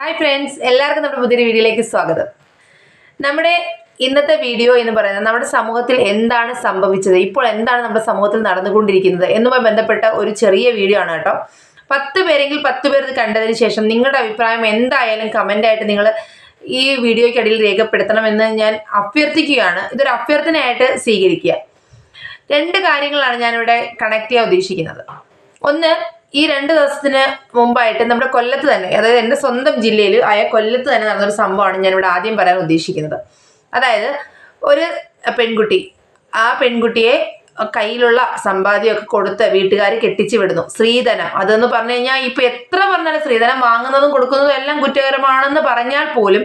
Hi friends എല്ലാവർക്കും നമ്മുടെ പുതിയൊരു വീഡിയോയിലേക്ക് സ്വാഗതം. നമ്മുടെ ഇന്നത്തെ വീഡിയോ എന്ന് പറയുന്നത് നമ്മുടെ സമൂഹത്തിൽ എന്താണ് സംഭവിച്ചത് ഇപ്പോൾ എന്താണ് നമ്മുടെ സമൂഹത്തിൽ നടന്നുകൊണ്ടിരിക്കുന്നത് എന്നുമായി ബന്ധപ്പെട്ട ഒരു ചെറിയ വീഡിയോ ആണ് കേട്ടോ. പത്ത് പേരെങ്കിൽ പത്ത് പേർ ഇത് കണ്ടതിന് ശേഷം നിങ്ങളുടെ അഭിപ്രായം എന്തായാലും കമന്റ് ആയിട്ട് നിങ്ങൾ ഈ വീഡിയോയ്ക്കടിയിൽ രേഖപ്പെടുത്തണമെന്ന് ഞാൻ അഭ്യർത്ഥിക്കുകയാണ്. ഇതൊരു അഭ്യർത്ഥനയായിട്ട് സ്വീകരിക്കുക. രണ്ട് കാര്യങ്ങളാണ് ഞാനിവിടെ കണക്ട് ചെയ്യാൻ ഉദ്ദേശിക്കുന്നത്. ഒന്ന് ഈ രണ്ട് ദിവസത്തിന് മുമ്പായിട്ട് നമ്മുടെ കൊല്ലത്ത് തന്നെ അതായത് എന്റെ സ്വന്തം ജില്ലയിൽ ആയ കൊല്ലത്ത് തന്നെ നടന്നൊരു സംഭവമാണ് ഞാനിവിടെ ആദ്യം പറയാൻ ഉദ്ദേശിക്കുന്നത്. അതായത് ഒരു പെൺകുട്ടി ആ പെൺകുട്ടിയെ കയ്യിലുള്ള സമ്പാദ്യമൊക്കെ കൊടുത്ത് വീട്ടുകാർ കെട്ടിച്ചു വിടുന്നു. സ്ത്രീധനം അതെന്ന് പറഞ്ഞു കഴിഞ്ഞാൽ ഇപ്പം എത്ര പറഞ്ഞാലും സ്ത്രീധനം വാങ്ങുന്നതും കൊടുക്കുന്നതും എല്ലാം കുറ്റകരമാണെന്ന് പറഞ്ഞാൽ പോലും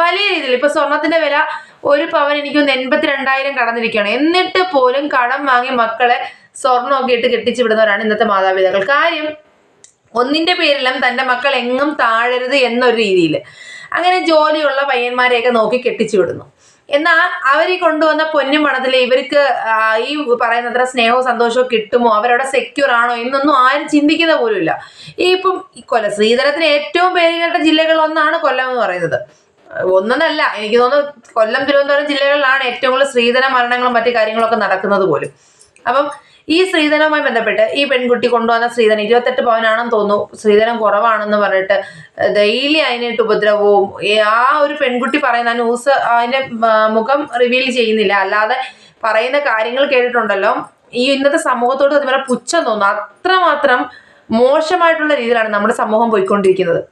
വലിയ രീതിയിൽ ഇപ്പം സ്വർണത്തിന്റെ വില ഒരു പവൻ എനിക്കൊന്ന് എൺപത്തി രണ്ടായിരം കടന്നിരിക്കുകയാണ്. എന്നിട്ട് പോലും കടം വാങ്ങി മക്കളെ സ്വർണമൊക്കെ ഇട്ട് കെട്ടിച്ചു വിടുന്നവരാണ് ഇന്നത്തെ മാതാപിതാക്കൾ. കാര്യം ഒന്നിന്റെ പേരിലും തന്റെ മക്കൾ എങ്ങും താഴരുത് എന്നൊരു രീതിയിൽ അങ്ങനെ ജോലിയുള്ള പയ്യന്മാരെയൊക്കെ നോക്കി കെട്ടിച്ചു വിടുന്നു. എന്നാൽ അവർ കൊണ്ടുവന്ന പൊന്നും പണത്തിൽ ഇവർക്ക് ഈ പറയുന്നത്ര സ്നേഹവും സന്തോഷവും കിട്ടുമോ? അവരവിടെ സെക്യൂർ ആണോ എന്നൊന്നും ആരും ചിന്തിക്കുന്ന പോലുമില്ല. ഈ ഇപ്പം കൊല ശ്രീധരത്തിന് ഏറ്റവും പേരുകേട്ട ജില്ലകളിൽ ഒന്നാണ് കൊല്ലം എന്ന് പറയുന്നത്. ഒന്നല്ല എനിക്ക് തോന്നുന്നു കൊല്ലം തിരുവനന്തപുരം ജില്ലകളിലാണ് ഏറ്റവും കൂടുതൽ സ്ത്രീധന മരണങ്ങളും മറ്റു കാര്യങ്ങളൊക്കെ നടക്കുന്നത് പോലും. അപ്പം ഈ സ്ത്രീധനവുമായി ബന്ധപ്പെട്ട് ഈ പെൺകുട്ടി കൊണ്ടുവന്ന സ്ത്രീധനം ഇരുപത്തെട്ട് പവനാണെന്ന് തോന്നുന്നു. സ്ത്രീധനം കുറവാണെന്ന് പറഞ്ഞിട്ട് ഡെയിലി അതിനായിട്ട് ഉപദ്രവവും ആ ഒരു പെൺകുട്ടി പറയുന്ന ന്യൂസ് അതിന്റെ മുഖം റിവീൽ ചെയ്യുന്നില്ല. അല്ലാതെ പറയുന്ന കാര്യങ്ങൾ കേട്ടിട്ടുണ്ടല്ലോ. ഈ ഇന്നത്തെ സമൂഹത്തോട് അതുപോലെ പുച്ഛം തോന്നുന്നു. അത്രമാത്രം മോശമായിട്ടുള്ള രീതിയിലാണ് നമ്മുടെ സമൂഹം പോയിക്കൊണ്ടിരിക്കുന്നത്.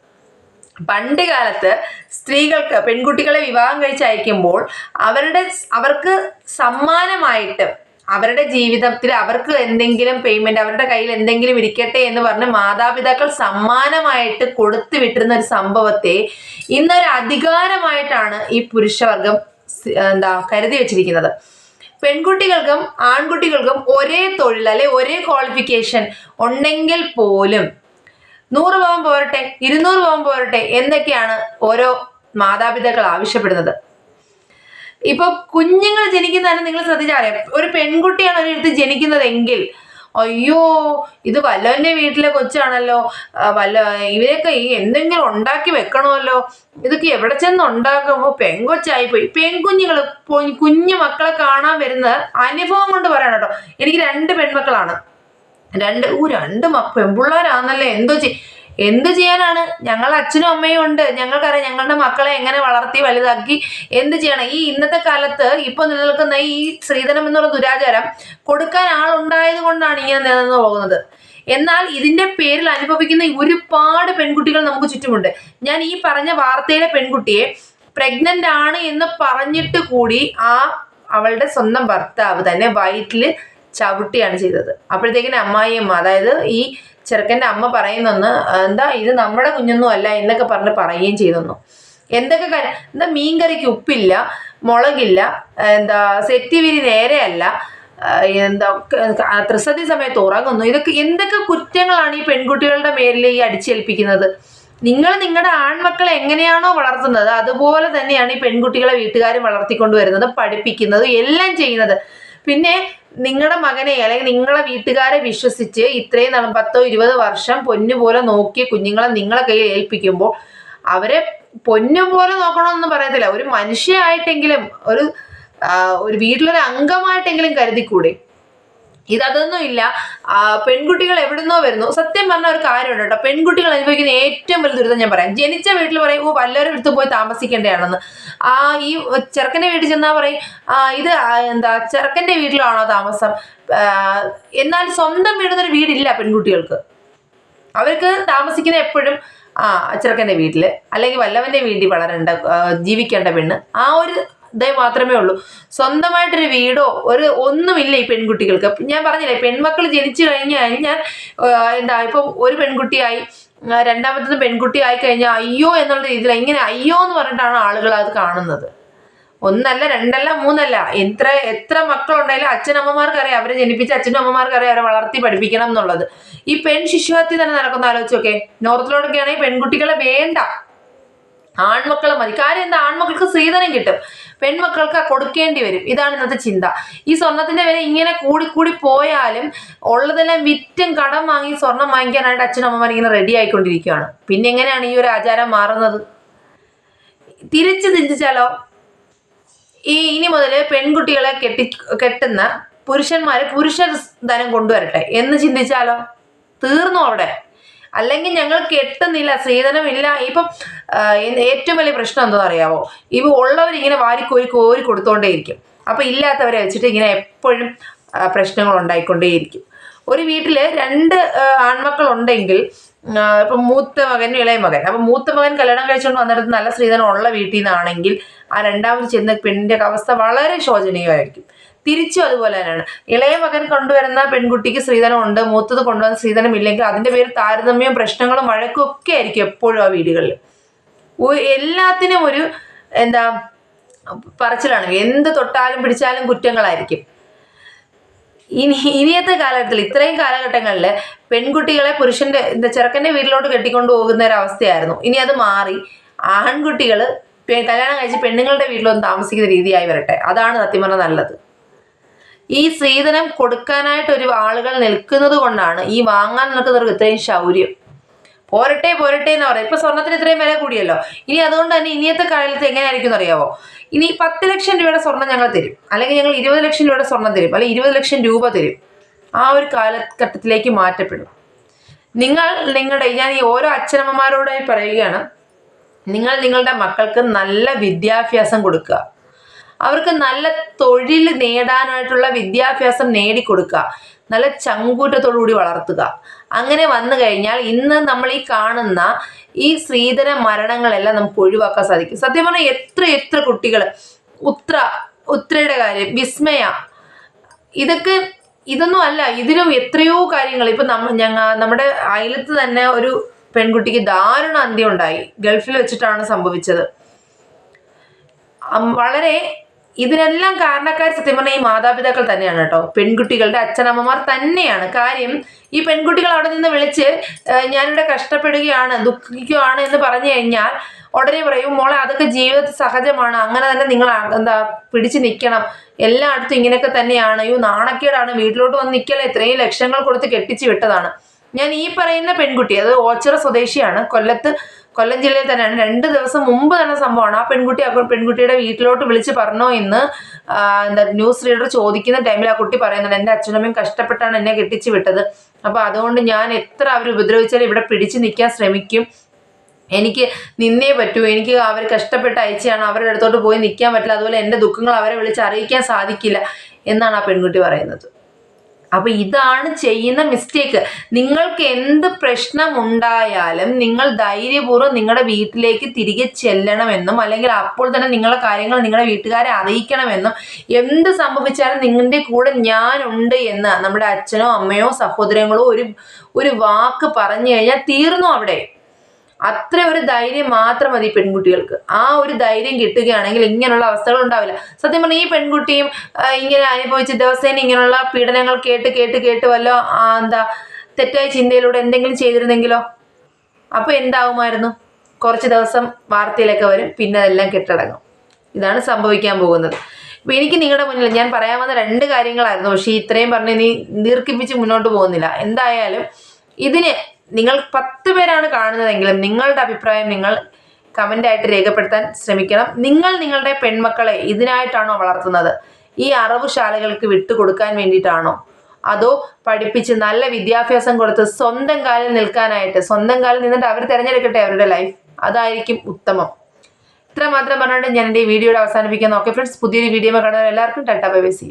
പണ്ട് കാലത്ത് സ്ത്രീകൾക്ക് പെൺകുട്ടികളെ വിവാഹം കഴിച്ച് അയക്കുമ്പോൾ അവരുടെ അവർക്ക് സമ്മാനമായിട്ട് അവരുടെ ജീവിതത്തിൽ അവർക്ക് എന്തെങ്കിലും പേയ്മെന്റ് അവരുടെ കയ്യിൽ എന്തെങ്കിലും ഇരിക്കട്ടെ എന്ന് പറഞ്ഞ് മാതാപിതാക്കൾ സമ്മാനമായിട്ട് കൊടുത്തു വിട്ടിരുന്ന ഒരു സംഭവത്തെ ഇന്നൊരു അധികാരമായിട്ടാണ് ഈ പുരുഷവർഗം എന്താ കരുതി വെച്ചിരിക്കുന്നത്. പെൺകുട്ടികൾക്കും ആൺകുട്ടികൾക്കും ഒരേ തൊഴിൽ അല്ലെ ഒരേ ക്വാളിഫിക്കേഷൻ ഉണ്ടെങ്കിൽ പോലും നൂറ് പവൻ പോരട്ടെ ഇരുന്നൂറ് പവൻ പോരട്ടെ എന്നൊക്കെയാണ് ഓരോ മാതാപിതാക്കൾ ആവശ്യപ്പെടുന്നത്. ഇപ്പൊ കുഞ്ഞുങ്ങൾ ജനിക്കുന്നതന്നെ നിങ്ങൾ ശ്രദ്ധിച്ചറിയാം. ഒരു പെൺകുട്ടിയാണ് ഒരിടത്ത് ജനിക്കുന്നതെങ്കിൽ അയ്യോ ഇത് വല്ലവന്റെ വീട്ടിലെ കൊച്ചാണല്ലോ വല്ല ഇവരൊക്കെ ഈ എന്തെങ്കിലും ഉണ്ടാക്കി വെക്കണമല്ലോ ഇതൊക്കെ എവിടെ ചെന്ന് ഉണ്ടാക്കുമ്പോ പെൺകൊച്ചായി പോയി പെൺകുഞ്ഞുങ്ങൾ കുഞ്ഞു മക്കളെ കാണാൻ വരുന്ന അനുഭവം കൊണ്ട് പറയണം കേട്ടോ. എനിക്ക് രണ്ട് പെൺമക്കളാണ്. രണ്ട് ഊ രണ്ട് പെൺപിള്ളേരാന്നല്ലേ എന്തോ ചെയ് എന്ത് ചെയ്യാനാണ്? ഞങ്ങൾ അച്ഛനും അമ്മയും ഉണ്ട്. ഞങ്ങൾക്കറിയാം ഞങ്ങളുടെ മക്കളെ എങ്ങനെ വളർത്തി വലുതാക്കി എന്ത് ചെയ്യണം. ഈ ഇന്നത്തെ കാലത്ത് ഇപ്പൊ നിലനിൽക്കുന്ന ഈ സ്ത്രീധനം എന്നുള്ള ദുരാചാരം കൊടുക്കാൻ ആളുണ്ടായത് കൊണ്ടാണ് ഇങ്ങനെ നിലനിന്ന് പോകുന്നത്. എന്നാൽ ഇതിന്റെ പേരിൽ അനുഭവിക്കുന്ന ഒരുപാട് പെൺകുട്ടികൾ നമുക്ക് ചുറ്റുമുണ്ട്. ഞാൻ ഈ പറഞ്ഞ വാർത്തയിലെ പെൺകുട്ടിയെ പ്രഗ്നന്റ് ആണ് എന്ന് പറഞ്ഞിട്ട് കൂടി ആ അവളുടെ സ്വന്തം ഭർത്താവ് തന്നെ വയറ്റിൽ ചവിട്ടിയാണ് ചെയ്തത്. അപ്പോഴത്തേക്കിന് അമ്മായിയമ്മ അതായത് ഈ ചെറുക്കന്റെ അമ്മ പറയുന്നൊന്ന് എന്താ ഇത് നമ്മുടെ കുഞ്ഞൊന്നും അല്ല എന്നൊക്കെ പറഞ്ഞ് പറയുകയും ചെയ്തെന്നു. എന്തൊക്കെ കാര്യം എന്താ മീൻകറിക്ക് ഉപ്പില്ല മുളകില്ല എന്താ സെറ്റിവിരി നേരെയല്ല എന്താ ത്രിസന്ധി സമയത്ത് ഉറങ്ങുന്നു. ഇതൊക്കെ എന്തൊക്കെ കുറ്റങ്ങളാണ് ഈ പെൺകുട്ടികളുടെ മേലിൽ ഈ അടിച്ചേൽപ്പിക്കുന്നത്? നിങ്ങൾ നിങ്ങളുടെ ആൺമക്കളെ എങ്ങനെയാണോ വളർത്തുന്നത് അതുപോലെ തന്നെയാണ് ഈ പെൺകുട്ടികളെ വീട്ടുകാരും വളർത്തിക്കൊണ്ടുവരുന്നത് പഠിപ്പിക്കുന്നത് എല്ലാം ചെയ്യുന്നത്. പിന്നെ നിങ്ങളുടെ മകനെ അല്ലെങ്കിൽ നിങ്ങളെ വീട്ടുകാരെ വിശ്വസിച്ച് ഇത്രയും നാളും പത്തോ ഇരുപത് വർഷം പൊന്നു പോലെ നോക്കിയ കുഞ്ഞുങ്ങളെ നിങ്ങളെ കയ്യിൽ ഏൽപ്പിക്കുമ്പോൾ അവരെ പൊന്നു പോലെ നോക്കണമെന്ന് പറയത്തില്ല. ഒരു മനുഷ്യയായിട്ടെങ്കിലും ഒരു ഒരു വീട്ടിലൊരു അംഗമായിട്ടെങ്കിലും കരുതിക്കൂടെ? ഇതൊന്നും ഇല്ല. പെൺകുട്ടികൾ എവിടുന്നോ വരുന്നു. സത്യം പറഞ്ഞ ഒരു കാര്യമുണ്ട് കേട്ടോ. പെൺകുട്ടികൾ അനുഭവിക്കുന്ന ഏറ്റവും വലിയ ദുരിതം ഞാൻ പറയാം. ജനിച്ച വീട്ടിൽ പറയും ഓ വല്ലവരും എടുത്ത് പോയി താമസിക്കേണ്ടതാണെന്ന്. ആ ഈ ചെറുക്കന്റെ വീട്ടിൽ ചെന്നാൽ പറയും ഇത് എന്താ ചെറുക്കന്റെ വീട്ടിലാണോ താമസം? എന്നാൽ സ്വന്തം വീടുന്നൊരു വീടില്ല പെൺകുട്ടികൾക്ക്. അവർക്ക് താമസിക്കുന്ന എപ്പോഴും ആ ചെറുക്കന്റെ വീട്ടിൽ അല്ലെങ്കിൽ വല്ലവന്റെ വീട്ടിൽ വളരേണ്ട ജീവിക്കേണ്ട പെണ്ണ്. ആ ഒരു ഇതേ മാത്രമേ ഉള്ളൂ. സ്വന്തമായിട്ടൊരു വീടോ ഒരു ഒന്നുമില്ല ഈ പെൺകുട്ടികൾക്ക്. ഞാൻ പറഞ്ഞില്ലേ പെൺമക്കൾ ജനിച്ചു കഴിഞ്ഞു കഴിഞ്ഞാൽ എന്താ ഇപ്പം ഒരു പെൺകുട്ടിയായി രണ്ടാമത്തത് പെൺകുട്ടി ആയി കഴിഞ്ഞാൽ അയ്യോ എന്നുള്ള രീതിയിൽ എങ്ങനെ അയ്യോ എന്ന് പറഞ്ഞിട്ടാണ് ആളുകൾ അത് കാണുന്നത്. ഒന്നല്ല രണ്ടല്ല മൂന്നല്ല. എത്ര എത്ര മക്കളുണ്ടായാലും അച്ഛനമ്മമാർക്ക് അറിയാം. അവരെ ജനിപ്പിച്ച അച്ഛനും അമ്മമാർക്ക് അറിയാം അവരെ വളർത്തി പഠിപ്പിക്കണം എന്നുള്ളത്. ഈ പെൺ ശിശുഹത്യ തന്നെ നടക്കുന്ന ആലോചിച്ചൊക്കെ. നോർത്തിലോടൊക്കെ ആണെങ്കിൽ പെൺകുട്ടികളെ വേണ്ട. ആൺമക്കളെ മതി. കാര്യം എന്താ? ആൺമക്കൾക്ക് സ്ത്രീധനം കിട്ടും. പെൺമക്കൾക്ക് കൊടുക്കേണ്ടി വരും. ഇതാണ് ഇന്നത്തെ ചിന്ത. ഈ സ്വർണത്തിന്റെ വില ഇങ്ങനെ കൂടിക്കൂടി കൂടി പോയാലും ഉള്ളതെല്ലാം വിറ്റും കടം വാങ്ങി സ്വർണം വാങ്ങിക്കാനായിട്ട് അച്ഛനും അമ്മമാർ ഇങ്ങനെ റെഡി ആയിക്കൊണ്ടിരിക്കുകയാണ്. പിന്നെ എങ്ങനെയാണ് ഈ ഒരു ആചാരം മാറുന്നത്? തിരിച്ചു ചിന്തിച്ചാലോ? ഈ ഇനി മുതൽ പെൺകുട്ടികളെ കെട്ടി കെട്ടുന്ന പുരുഷന്മാർ പുരുഷ ധനം കൊണ്ടുവരട്ടെ എന്ന് ചിന്തിച്ചാലോ? തീർന്നു അവിടെ? അല്ലെങ്കിൽ ഞങ്ങൾ കെട്ടുന്നില്ല സ്ത്രീധനമില്ല. ഇപ്പം ഏറ്റവും വലിയ പ്രശ്നം എന്താ അറിയാവോ? ഇവ ഉള്ളവരിങ്ങനെ വാരിക്കോരി കോരി കൊടുത്തോണ്ടേയിരിക്കും അപ്പം ഇല്ലാത്തവരെ വെച്ചിട്ട് ഇങ്ങനെ എപ്പോഴും പ്രശ്നങ്ങൾ ഉണ്ടായിക്കൊണ്ടേയിരിക്കും. ഒരു വീട്ടിൽ രണ്ട് ആ, ആൺമക്കൾ ഉണ്ടെങ്കിൽ ആ, ഇപ്പം മൂത്ത മകൻ ഇളയ മകൻ. അപ്പം മൂത്ത മകൻ കല്യാണം കഴിച്ചുകൊണ്ട് വന്നിടത്ത് നല്ല സ്ത്രീധനം ഉള്ള വീട്ടിൽ നിന്നാണെങ്കിൽ ആ രണ്ടാമത് ചെന്ന പെണ്ണിന്റെ അവസ്ഥ വളരെ ശോചനീയമായിരിക്കും. തിരിച്ചും അതുപോലെ തന്നെയാണ്. ഇളയ മകൻ കൊണ്ടുവരുന്ന പെൺകുട്ടിക്ക് സ്ത്രീധനം ഉണ്ട് മൂത്തത് കൊണ്ടുവന്ന സ്ത്രീധനം ഇല്ലെങ്കിൽ അതിന്റെ പേര് താരതമ്യം പ്രശ്നങ്ങളും വഴക്കും ഒക്കെ ആയിരിക്കും എപ്പോഴും ആ വീടുകളിൽ എല്ലാത്തിനും ഒരു എന്താ പറച്ചിലാണ്. എന്ത് തൊട്ടാലും പിടിച്ചാലും കുറ്റങ്ങളായിരിക്കും. ഇനി ഇനിയത്തെ കാലഘട്ടത്തിൽ ഇത്രയും കാലഘട്ടങ്ങളിൽ പെൺകുട്ടികളെ പുരുഷന്റെ എന്താ ചെറുക്കന്റെ വീട്ടിലോട്ട് കെട്ടിക്കൊണ്ട് പോകുന്ന ഒരു അവസ്ഥയായിരുന്നു. ഇനി അത് മാറി ആൺകുട്ടികൾ കല്യാണം കഴിച്ച് പെണ്ണുങ്ങളുടെ വീട്ടിലൊന്നും താമസിക്കുന്ന രീതിയായി വരട്ടെ. അതാണ് സത്യം പറഞ്ഞാൽ നല്ലത്. ഈ സ്ത്രീധനം കൊടുക്കാനായിട്ട് ഒരു ആളുകൾ നിൽക്കുന്നത് കൊണ്ടാണ് ഈ വാങ്ങാൻ നിൽക്കുന്നവർക്ക് ഇത്രയും ശൗര്യം. പോരട്ടെ പോരട്ടെ എന്ന് പറയാം ഇപ്പൊ സ്വർണത്തിന് ഇത്രയും വില കൂടിയല്ലോ. ഇനി അതുകൊണ്ട് തന്നെ ഇനിയത്തെ കാലത്ത് എങ്ങനെയായിരിക്കും അറിയാവോ ഇനി പത്ത് ലക്ഷം രൂപയുടെ സ്വർണം ഞങ്ങൾ തരും. അല്ലെങ്കിൽ ഞങ്ങൾ ഇരുപത് ലക്ഷം രൂപയുടെ സ്വർണം തരും. അല്ലെങ്കിൽ ഇരുപത് ലക്ഷം രൂപ തരും. ആ ഒരു കാലഘട്ടത്തിലേക്ക് മാറ്റപ്പെടും. നിങ്ങൾ നിങ്ങളുടെ ഞാൻ ഈ ഓരോ അച്ഛനമ്മമാരോടായി പറയുകയാണ്. നിങ്ങൾ നിങ്ങളുടെ മക്കൾക്ക് നല്ല വിദ്യാഭ്യാസം കൊടുക്കുക. അവർക്ക് നല്ല തൊഴിൽ നേടാനായിട്ടുള്ള വിദ്യാഭ്യാസം നേടിക്കൊടുക്കുക. നല്ല ചങ്കൂറ്റത്തോടുകൂടി വളർത്തുക. അങ്ങനെ വന്നു കഴിഞ്ഞാൽ ഇന്ന് നമ്മൾ ഈ കാണുന്ന ഈ സ്ത്രീധന മരണങ്ങളെല്ലാം നമുക്ക് ഒഴിവാക്കാൻ സാധിക്കും. സത്യം പറഞ്ഞാൽ എത്ര എത്ര കുട്ടികൾ ഉത്ര ഉത്രയുടെ കാര്യം വിസ്മയ ഇതൊക്കെ ഇതൊന്നും അല്ല ഇതിലും എത്രയോ കാര്യങ്ങൾ. ഇപ്പൊ നമ്മ ഞങ്ങ നമ്മുടെ അയലത്ത് തന്നെ ഒരു പെൺകുട്ടിക്ക് ദാരുണ അന്ത്യം ഉണ്ടായി. ഗൾഫിൽ വെച്ചിട്ടാണ് സംഭവിച്ചത്. വളരെ ഇതിനെല്ലാം കാരണക്കാർ സത്യം പറഞ്ഞാൽ ഈ മാതാപിതാക്കൾ തന്നെയാണ് കേട്ടോ. പെൺകുട്ടികളുടെ അച്ഛനമ്മമാർ തന്നെയാണ്. കാര്യം ഈ പെൺകുട്ടികൾ അവിടെ നിന്ന് വിളിച്ച് "ഏഹ്, ഞാനിവിടെ കഷ്ടപ്പെടുകയാണ് ദുഃഖിക്കുകയാണ് എന്ന് പറഞ്ഞു കഴിഞ്ഞാൽ ഉടനെ പറയും മോളെ അതൊക്കെ ജീവിതത്തിൽ സഹജമാണ്. അങ്ങനെ തന്നെ നിങ്ങൾ എന്താ പിടിച്ചു നിൽക്കണം. എല്ലായിടത്തും ഇങ്ങനെയൊക്കെ തന്നെയാണ്. അയ്യോ നാണക്കേടാണ്. വീട്ടിലോട്ട് വന്ന് നിൽക്കല ഇത്രയും ലക്ഷങ്ങൾ കൊടുത്ത് കെട്ടിച്ച് വിട്ടതാണ്. ഞാൻ ഈ പറയുന്ന പെൺകുട്ടി അത് ഓച്ചിറ സ്വദേശിയാണ്. കൊല്ലത്ത് കൊല്ലം ജില്ലയിൽ തന്നെയാണ്. രണ്ട് ദിവസം മുമ്പ് തന്നെ സംഭവമാണ്. ആ പെൺകുട്ടി ആ പെൺകുട്ടിയുടെ വീട്ടിലോട്ട് വിളിച്ച് പറഞ്ഞോ എന്ന് എന്താ ന്യൂസ് റീഡർ ചോദിക്കുന്ന ടൈമിൽ ആ കുട്ടി പറയുന്നുണ്ട്. എന്റെ അച്ഛനമ്മയും കഷ്ടപ്പെട്ടാണ് എന്നെ കെട്ടിച്ചു വിട്ടത്. അപ്പോൾ അതുകൊണ്ട് ഞാൻ എത്ര അവർ ഉപദ്രവിച്ചാലും ഇവിടെ പിടിച്ചു നിൽക്കാൻ ശ്രമിക്കും. എനിക്ക് നിന്നേ പറ്റൂ. എനിക്ക് അവർ കഷ്ടപ്പെട്ട് അയച്ചാണ് അവരുടെ അടുത്തോട്ട് പോയി നിൽക്കാൻ പറ്റില്ല. അതുപോലെ എന്റെ ദുഃഖങ്ങൾ അവരെ വിളിച്ച് അറിയിക്കാൻ സാധിക്കില്ല എന്നാണ് ആ പെൺകുട്ടി പറയുന്നത്. അപ്പൊ ഇതാണ് ചെയ്യുന്ന മിസ്റ്റേക്ക് നിങ്ങൾക്ക് എന്ത് പ്രശ്നം ഉണ്ടായാലും നിങ്ങൾ ധൈര്യപൂർവം നിങ്ങളുടെ വീട്ടിലേക്ക് തിരികെ ചെല്ലണമെന്നും അല്ലെങ്കിൽ അപ്പോൾ തന്നെ നിങ്ങളുടെ കാര്യങ്ങൾ നിങ്ങളുടെ വീട്ടുകാരെ അറിയിക്കണമെന്നും എന്ത് സംഭവിച്ചാലും നിങ്ങളുടെ കൂടെ ഞാനുണ്ട് എന്ന് നമ്മുടെ അച്ഛനോ അമ്മയോ സഹോദരങ്ങളോ ഒരു ഒരു വാക്ക് പറഞ്ഞു കഴിഞ്ഞാൽ തീർന്നു അവിടെ? അത്ര ഒരു ധൈര്യം മാത്രം മതി പെൺകുട്ടികൾക്ക്. ആ ഒരു ധൈര്യം കിട്ടുകയാണെങ്കിൽ ഇങ്ങനെയുള്ള അവസ്ഥകൾ ഉണ്ടാവില്ല. സത്യം പറഞ്ഞാൽ ഈ പെൺകുട്ടിയും ഇങ്ങനെ അനുഭവിച്ച് ദിവസേന ഇങ്ങനെയുള്ള പീഡനങ്ങൾ കേട്ട് കേട്ട് കേട്ട് വല്ലോ എന്താ തെറ്റായ ചിന്തയിലൂടെ എന്തെങ്കിലും ചെയ്തിരുന്നെങ്കിലോ? അപ്പോൾ എന്താവുമായിരുന്നു? കുറച്ച് ദിവസം വാർത്തയിലൊക്കെ വരും പിന്നെ അതെല്ലാം കെട്ടടങ്ങും. ഇതാണ് സംഭവിക്കാൻ പോകുന്നത്. ഇപ്പൊ എനിക്ക് നിങ്ങളുടെ മുന്നിൽ ഞാൻ പറയാൻ വന്ന രണ്ട് കാര്യങ്ങളായിരുന്നു. പക്ഷേ ഇത്രയും പറഞ്ഞ് നീ ദീർഘിപ്പിച്ച് മുന്നോട്ട് പോകുന്നില്ല. എന്തായാലും ഇതിന് നിങ്ങൾ പത്ത് പേരാണ് കാണുന്നതെങ്കിലും നിങ്ങളുടെ അഭിപ്രായം നിങ്ങൾ കമന്റായിട്ട് രേഖപ്പെടുത്താൻ ശ്രമിക്കണം. നിങ്ങൾ നിങ്ങളുടെ പെൺമക്കളെ ഇതിനായിട്ടാണോ വളർത്തുന്നത്? ഈ അറവുശാലകൾക്ക് വിട്ടുകൊടുക്കാൻ വേണ്ടിയിട്ടാണോ? അതോ പഠിപ്പിച്ച് നല്ല വിദ്യാഭ്യാസം കൊടുത്ത് സ്വന്തം കാലിൽ നിൽക്കാനായിട്ട് സ്വന്തം കാലിൽ നിന്നിട്ട് അവർ തിരഞ്ഞെടുക്കട്ടെ അവരുടെ ലൈഫ് അതായിരിക്കും ഉത്തമം. ഇത്ര മാത്രം പറഞ്ഞുകൊണ്ട് ഞാൻ എന്റെ ഈ വീഡിയോയുടെ അവസാനിപ്പിക്കാൻ ഓക്കെ ഫ്രണ്ട്സ് പുതിയൊരു വീഡിയോ കാണുന്നവർ എല്ലാവർക്കും ടാറ്റാ ബൈ ബൈ സി